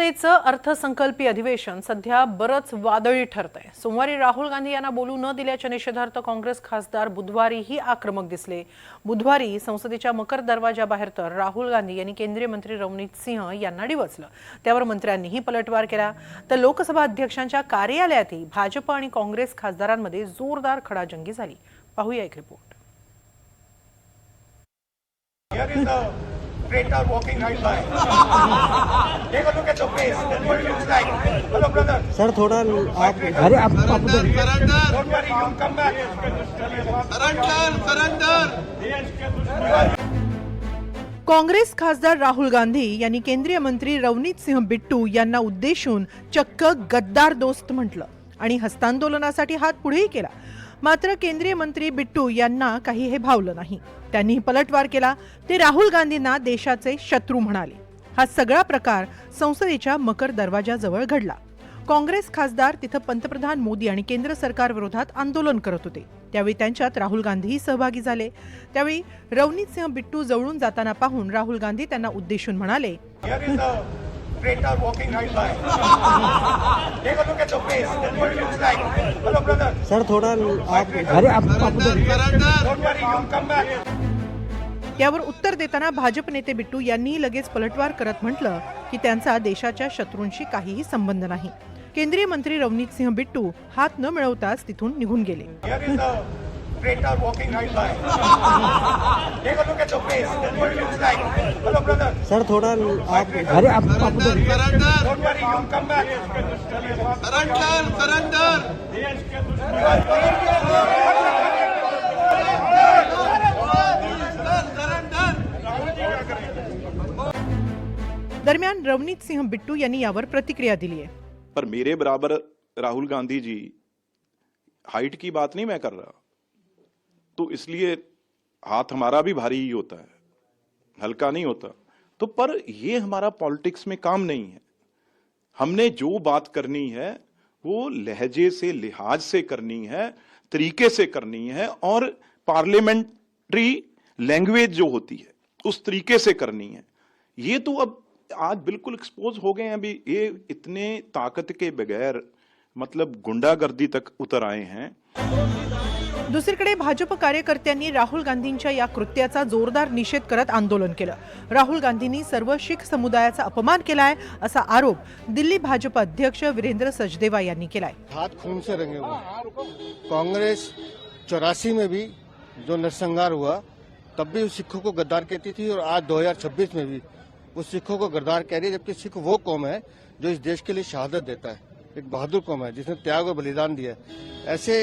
संसदेचं अर्थसंकल्पीय अधिवेशन सध्या बरंच वादळी ठरतंय. सोमवारी राहुल गांधी यांना बोलू न दिल्याच्या निषेधार्थ काँग्रेस खासदार बुधवारीही आक्रमक दिसले. बुधवारी संसदेच्या मकर दरवाजाबाहेर तर राहुल गांधी यांनी केंद्रीय मंत्री रवनीत सिंह यांना डिवचलं. त्यावर मंत्र्यांनीही पलटवार केला. तर लोकसभा अध्यक्षांच्या कार्यालयातही भाजप आणि काँग्रेस खासदारांमध्ये जोरदार खडाजंगी झाली. पाहूया एक report The traitor walking right by. Take a look at the face. That's what it looks like. Hello, brother. Sir थोड़ा आप अरे आप आप उधर Don't worry, you'll come back. Congress खासदार राहुल गांधी यांनी केंद्रीय मंत्री रवनीत सिंह बिट्टू यांना उद्देशून चक्क गद्दार दोस्त म्हटलं आणि हस्तांदोलनासाठी हात पुढेही केला मात्र केंद्रीय मंत्री बिट्टू यांना काही हे भावलं नाही. त्यांनी पलटवार केला. ते राहुल गांधींना देशाचे शत्रू म्हणाले. हा सगळा प्रकार संसदेच्या मकर दरवाजाजवळ घडला. काँग्रेस खासदार तिथं पंतप्रधान मोदी आणि केंद्र सरकार विरोधात आंदोलन करत होते. त्यावेळी त्यांच्यात राहुल गांधीही सहभागी झाले. त्यावेळी रवनीत सिंह बिट्टू जवळून जाताना पाहून राहुल गांधी त्यांना उद्देशून म्हणाले traitor walking right by. Take a look at the face. That's what it looks like. Hello, brother. Sir थोड़ा आप अरे आप Don't worry, you'll come back. यावर उत्तर देताना भाजप नेते बिट्टू यांनी लगेच पलटवार करत म्हटलं की त्यांचा देशाच्या शत्रूंशी काहीही संबंध नाही केंद्रीय मंत्री रवनीत सिंह बिट्टू हात न मिळवताच तिथून निघून गेले Here is the traitor walking right by. Take a look at the face. That's what it looks like. Hello, brother. Sir थोड़ा आप अरे आप आप Don't worry, you'll come back. दरम्यान रवनीत सिंह बिट्टू यांनी यावर प्रतिक्रिया दिली आहे पर मेरे बराबर राहुल गांधी जी हाइट की बात नहीं मैं कर रहा तो इसलिए हाथ हमारा भी भारी ही होता है, हल्का नहीं होता। तो पर ये हमारा पॉलिटिक्स में काम नहीं है। हमने जो बात करनी है, वो लहजे से, लिहाज से करनी है, तरीके से करनी है और पार्लियामेंट्री लैंग्वेज जो होती है, उस तरीके से करनी है। ये तो अब आज बिल्कुल एक्सपोज हो गए हैं अभी। ये इतने ताकत के बगैर मतलब गुंडागर्दी तक उतर आए हैं। दुसरीकडे भाजप कार्यकर्त्यांनी राहुल गांधींच्या या कृत्याचा जोरदार निषेध करत आंदोलन केलं. राहुल गांधींनी सर्व शीख समुदायाचा अपमान केलाय असा आरोप दिल्ली भाजप अध्यक्ष वीरेंद्र सचदेवा यांनी केलाय. हाथ खून से रंगे हुए कांग्रेस चौरासी में भी जो नरसंहार हुआ तब भी उस सिखों को गद्दार कहती थी और आज 2026 में भी उस सिखों को गद्दार कह रही है जबकि सिख वो कौम है जो इस देश के लिए शहादत देता है। एक बहादुर कौम है जिसने त्याग और बलिदान दिया है। ऐसे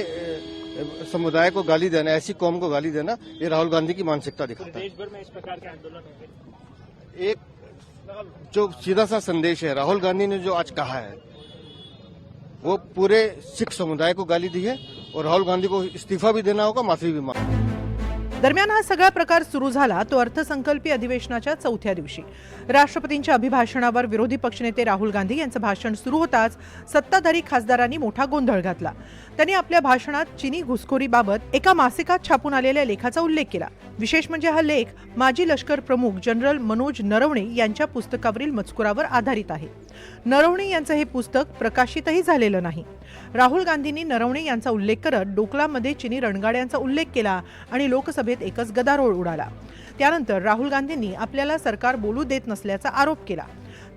समुदाय को गाली देना ऐसी कौम को गाली देना ये राहुल गांधी की मानसिकता दिखाता है। एक जो सीधा सा संदेश है राहुल गांधी ने जो आज कहा है वो पूरे सिख समुदाय को गाली दी है और राहुल गांधी को इस्तीफा भी देना होगा माफ़ी भी मांग दरम्यान हा सगळा प्रकार सुरू झाला तो अर्थसंकल्पीय अधिवेशनाच्या चौथ्या दिवशी. राष्ट्रपतींच्या अभिभाषणावर विरोधी पक्षनेते राहुल गांधी यांचं भाषण सुरू होताच सत्ताधारी खासदारांनी मोठा गोंधळ घातला. त्यांनी आपल्या भाषणात चिनी घुसखोरीबाबत एका मासिकात छापून आलेल्या लेखाचा उल्लेख केला. विशेष म्हणजे हा लेख माजी लष्कर प्रमुख जनरल मनोज नरवणे यांच्या पुस्तकावरील मजकुरावर आधारित आहे. नरवणे यांचं हे पुस्तक प्रकाशितही झालेलं नाही. राहुल गांधींनी नरवणे यांचा उल्लेख करत डोकलामध्ये चिनी रणगाड्यांचा उल्लेख केला आणि लोकसभेत एकच गदारोळ उडाला. त्यानंतर राहुल गांधींनी आपल्याला सरकार बोलू देत नसल्याचा आरोप केला.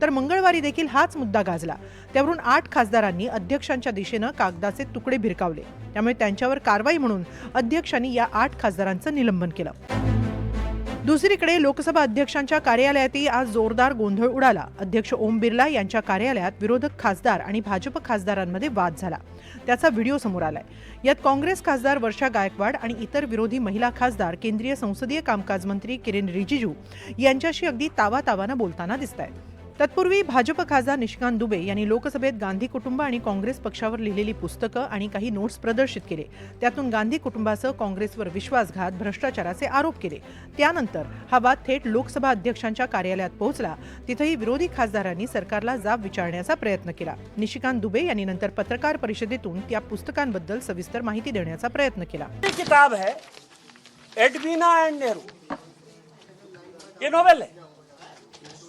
तर मंगळवारी देखील हाच मुद्दा गाजला. त्यावरून आठ खासदारांनी अध्यक्षांच्या दिशेनं कागदाचे तुकडे भिरकावले. त्यामुळे त्यांच्यावर कारवाई म्हणून अध्यक्षांनी या आठ खासदारांचं निलंबन केलं. दुसरीकडे लोकसभा अध्यक्षांच्या कार्यालयातही आज जोरदार गोंधळ उडाला. अध्यक्ष ओम बिर्ला यांच्या कार्यालयात विरोधक खासदार आणि भाजप खासदारांमध्ये वाद झाला. त्याचा व्हिडिओ समोर आलाय. यात काँग्रेस खासदार वर्षा गायकवाड आणि इतर विरोधी महिला खासदार केंद्रीय संसदीय कामकाज मंत्री किरेन रिजिजू यांच्याशी अगदी तावातावानं बोलताना दिसत आहेत तत्पूर्वी भाजप खासदार निशिकांत दुबे यांनी लोकसभेत गांधी कुटुंब आणि काँग्रेस पक्षावर लिहिलेली पुस्तकं आणि काही नोट्स प्रदर्शित केले. त्यातून गांधी कुटुंबासह काँग्रेसवर विश्वासघात भ्रष्टाचाराचे आरोप केले. त्यानंतर हा वाद थेट लोकसभा अध्यक्षांच्या कार्यालयात पोहोचला. तिथंही विरोधी खासदारांनी सरकारला जाब विचारण्याचा प्रयत्न केला. निशिकांत दुबे यांनी नंतर पत्रकार परिषदेतून त्या पुस्तकांबद्दल सविस्तर माहिती देण्याचा प्रयत्न केला. किताब है एडवीना एंड नेहरू. ये नोवेल है.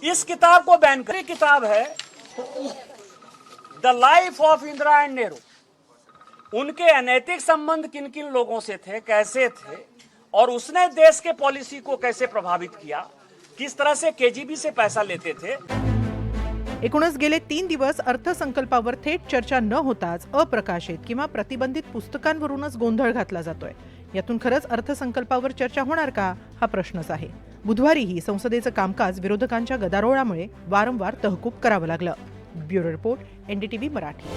इस किताब को बैन कर किताब है the life of Indira and Nehru उनके अनैतिक संबंध किन किन लोगों से थे, कैसे थे, और उसने देश के पॉलिसी को कैसे प्रभावित किया, किस तरह से केजीबी से पैसा लेते थे। एकूणच गेले तीन दिवस अर्थसंकल्पावर थेट चर्चा न होताच अप्रकाशित किंवा प्रतिबंधित पुस्तकांवरूनच गोंधळ घातला जातोय. यातून खरंच अर्थसंकल्पावर चर्चा होणार का? हा प्रश्नच आहे. बुधवारीही संसदेचं कामकाज विरोधकांच्या गदारोळामुळे वारंवार तहकूब करावं लागलं. Bureau report NDTV Marathi.